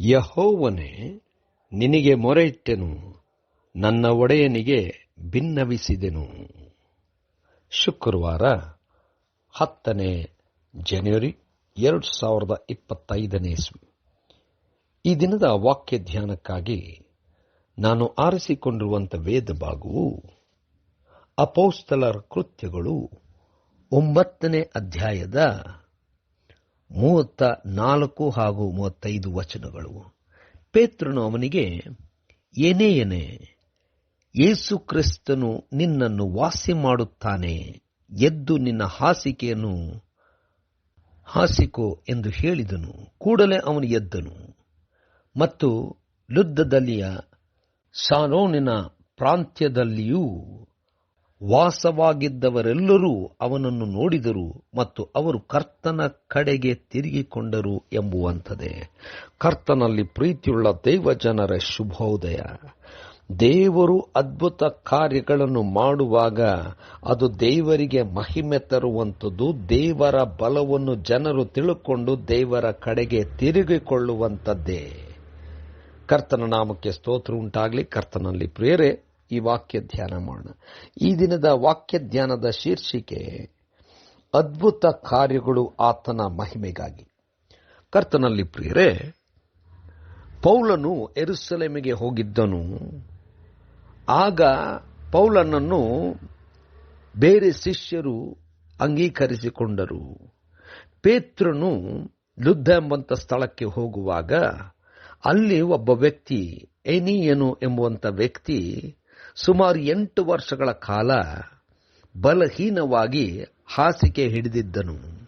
ಯಹೋವನೇ, ನಿನಗೆ ಮೊರೆಯಿಟ್ಟೆನು, ನನ್ನ ಒಡೆಯನಿಗೆ ಭಿನ್ನವಿಸಿದೆನು. ಶುಕ್ರವಾರ ಹತ್ತನೇ ಜನವರಿ ಎರಡು ಸಾವಿರದ ಇಪ್ಪತ್ತೈದನೇ ಇಸ್ವಿ ಈ ದಿನದ ವಾಕ್ಯ ಧ್ಯಾನಕ್ಕಾಗಿ ನಾನು ಆರಿಸಿಕೊಂಡಿರುವಂಥ ವೇದ ಭಾಗವು ಅಪೌಸ್ತಲರ ಕೃತ್ಯಗಳು ಒಂಬತ್ತನೇ ಅಧ್ಯಾಯದ ಮೂವತ್ತ ನಾಲ್ಕು ಹಾಗೂ ಮೂವತ್ತೈದು ವಚನಗಳು. ಪೇತ್ರನು ಅವನಿಗೆ ಏನೇ ಏನೇ ಯೇಸು ಕ್ರಿಸ್ತನು ನಿನ್ನನ್ನು ವಾಸಿ ಮಾಡುತ್ತಾನೆ, ಎದ್ದು ನಿನ್ನ ಹಾಸಿಕೆಯನ್ನು ಹಾಸಿಕೋ ಎಂದು ಹೇಳಿದನು. ಕೂಡಲೇ ಅವನು ಎದ್ದನು. ಮತ್ತು ಲುದ್ದದಲ್ಲಿಯ ಸಾರೋನಿನ ಪ್ರಾಂತ್ಯದಲ್ಲಿಯೂ ವಾಸವಾಗಿದ್ದವರೆಲ್ಲರೂ ಅವನನ್ನು ನೋಡಿದರು ಮತ್ತು ಅವರು ಕರ್ತನ ಕಡೆಗೆ ತಿರುಗಿಕೊಂಡರು ಎಂಬುವಂಥದೇ ಕರ್ತನಲ್ಲಿ ಪ್ರೀತಿಯುಳ್ಳ ದೇವಜನರ ಶುಭೋದಯ. ದೇವರು ಅದ್ಭುತ ಕಾರ್ಯಗಳನ್ನು ಮಾಡುವಾಗ ಅದು ದೇವರಿಗೆ ಮಹಿಮೆ ತರುವಂಥದ್ದು, ದೇವರ ಬಲವನ್ನು ಜನರು ತಿಳುಕೊಂಡು ದೇವರ ಕಡೆಗೆ ತಿರುಗಿಕೊಳ್ಳುವಂಥದ್ದೇ. ಕರ್ತನ ನಾಮಕ್ಕೆ ಸ್ತೋತ್ರ ಉಂಟಾಗಲಿ. ಕರ್ತನಲ್ಲಿ ಪ್ರೇರೆ ಈ ವಾಕ್ಯ ಧ್ಯಾನ ಮಾಡೋಣ. ಈ ದಿನದ ವಾಕ್ಯ ಧ್ಯಾನದ ಶೀರ್ಷಿಕೆ, ಅದ್ಭುತ ಕಾರ್ಯಗಳು ಆತನ ಮಹಿಮೆಗಾಗಿ. ಕರ್ತನಲ್ಲಿ ಪ್ರಿಯರೇ, ಪೌಲನು ಎರುಸಲೇಮಿಗೆ ಹೋಗಿದ್ದನು. ಆಗ ಪೌಲನನ್ನು ಬೇರೆ ಶಿಷ್ಯರು ಅಂಗೀಕರಿಸಿಕೊಂಡರು. ಪೇತ್ರನು ಲುದ್ಧ ಎಂಬಂತ ಸ್ಥಳಕ್ಕೆ ಹೋಗುವಾಗ ಅಲ್ಲಿ ಒಬ್ಬ ವ್ಯಕ್ತಿ, ಎನಿಯನು ಎಂಬುವಂಥ ವ್ಯಕ್ತಿ ಸುಮಾರು ಎಂಟು ವರ್ಷಗಳ ಕಾಲ ಬಲಹೀನವಾಗಿ ಹಾಸಿಗೆ ಹಿಡಿದಿದ್ದನು.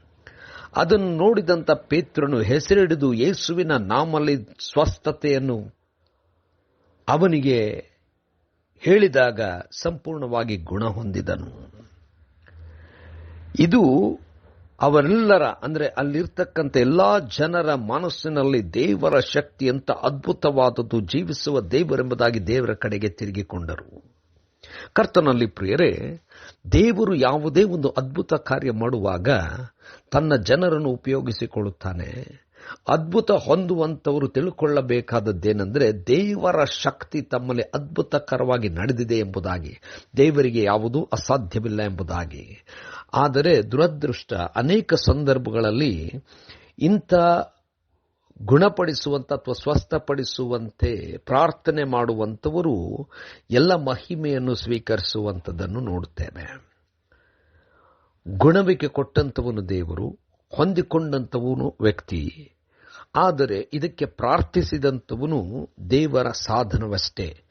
ಅದನ್ನು ನೋಡಿದಂಥ ಪೇತ್ರನು ಹೆಸರಿಡಿದು ಯೇಸುವಿನ ನಾಮಲ್ಲಿ ಸ್ವಸ್ಥತೆಯನ್ನು ಅವನಿಗೆ ಹೇಳಿದಾಗ ಸಂಪೂರ್ಣವಾಗಿ ಗುಣ ಹೊಂದಿದನು ಇದು ಅವರೆಲ್ಲರ, ಅಂದರೆ ಅಲ್ಲಿರ್ತಕ್ಕಂಥ ಎಲ್ಲಾ ಜನರ ಮನಸ್ಸಿನಲ್ಲಿ ದೇವರ ಶಕ್ತಿ ಅಂತ ಅದ್ಭುತವಾದದ್ದು ಜೀವಿಸುವ ದೇವರೆಂಬುದಾಗಿ ದೇವರ ಕಡೆಗೆ ತಿರುಗಿಕೊಂಡರು. ಕರ್ತನಲ್ಲಿ ಪ್ರಿಯರೇ, ದೇವರು ಯಾವುದೇ ಒಂದು ಅದ್ಭುತ ಕಾರ್ಯ ಮಾಡುವಾಗ ತನ್ನ ಜನರನ್ನು ಉಪಯೋಗಿಸಿಕೊಳ್ಳುತ್ತಾನೆ. ಅದ್ಭುತ ಹೊಂದುವಂತವರು ತಿಳ್ಕೊಳ್ಳಬೇಕಾದದ್ದೇನೆಂದರೆ ದೇವರ ಶಕ್ತಿ ತಮ್ಮಲ್ಲಿ ಅದ್ಭುತಕರವಾಗಿ ನಡೆದಿದೆ ಎಂಬುದಾಗಿ, ದೇವರಿಗೆ ಯಾವುದೂ ಅಸಾಧ್ಯವಿಲ್ಲ ಎಂಬುದಾಗಿ. ಆದರೆ ದುರದೃಷ್ಟ ಅನೇಕ ಸಂದರ್ಭಗಳಲ್ಲಿ ಇಂಥ ಗುಣಪಡಿಸುವಂತ ಅಥವಾ ಸ್ವಸ್ಥಪಡಿಸುವಂತೆ ಪ್ರಾರ್ಥನೆ ಮಾಡುವಂಥವರು ಎಲ್ಲ ಮಹಿಮೆಯನ್ನು ಸ್ವೀಕರಿಸುವಂಥದ್ದನ್ನು ನೋಡುತ್ತೇವೆ ಗುಣವಿಕೆ ಕೊಟ್ಟಂಥವನು ದೇವರು ಹೊಂದಿಕೊಂಡಂಥವನು ವ್ಯಕ್ತಿ. ಆದರೆ ಇದಕ್ಕೆ ಪ್ರಾರ್ಥಿಸಿದಂಥವನು ದೇವರ ಸಾಧನವಷ್ಟೇ.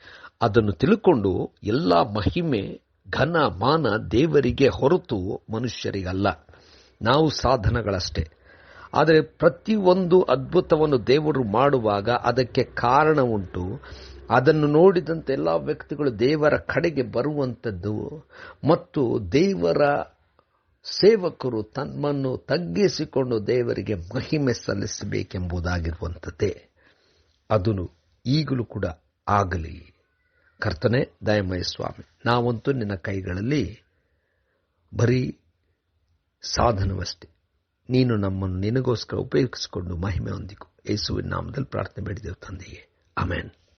ಅದನ್ನು ತಿಳ್ಕೊಂಡು ಎಲ್ಲ ಮಹಿಮೆ, ಘನ, ಮಾನ ದೇವರಿಗೆ ಹೊರತು ಮನುಷ್ಯರಿಗಲ್ಲ. ನಾವು ಸಾಧನಗಳಷ್ಟೇ. ಆದರೆ ಪ್ರತಿಯೊಂದು ಅದ್ಭುತವನ್ನು ದೇವರು ಮಾಡುವಾಗ ಅದಕ್ಕೆ ಕಾರಣ ಉಂಟು. ಅದನ್ನು ನೋಡಿದಂತೆ ಎಲ್ಲ ವ್ಯಕ್ತಿಗಳು ದೇವರ ಕಡೆಗೆ ಬರುವಂಥದ್ದು ಮತ್ತು ದೇವರ ಸೇವಕರು ತಮ್ಮನ್ನು ತಗ್ಗಿಸಿಕೊಂಡು ದೇವರಿಗೆ ಮಹಿಮೆ ಸಲ್ಲಿಸಬೇಕೆಂಬುದಾಗಿರುವಂಥದ್ದೇ ಅದನ್ನು ಈಗಲೂ ಕೂಡ ಆಗಲಿ. ಕರ್ತನೆ ದಯಮಯ ಸ್ವಾಮಿ, ನಾವಂತೂ ನಿನ್ನ ಕೈಗಳಲ್ಲಿ ಬರೀ ಸಾಧನವಷ್ಟೇ. ನೀನು ನಮ್ಮನ್ನು ನಿನಗೋಸ್ಕರ ಉಪಯೋಗಿಸಿಕೊಂಡು ಮಹಿಮೆ ಹೊಂದಿಕು. ಯೇಸುವಿನ ನಾಮದಲ್ಲಿ ಪ್ರಾರ್ಥನೆ ಬೇಡಿದೆವು ತಂದೆಯೇ. ಅಮೇನ್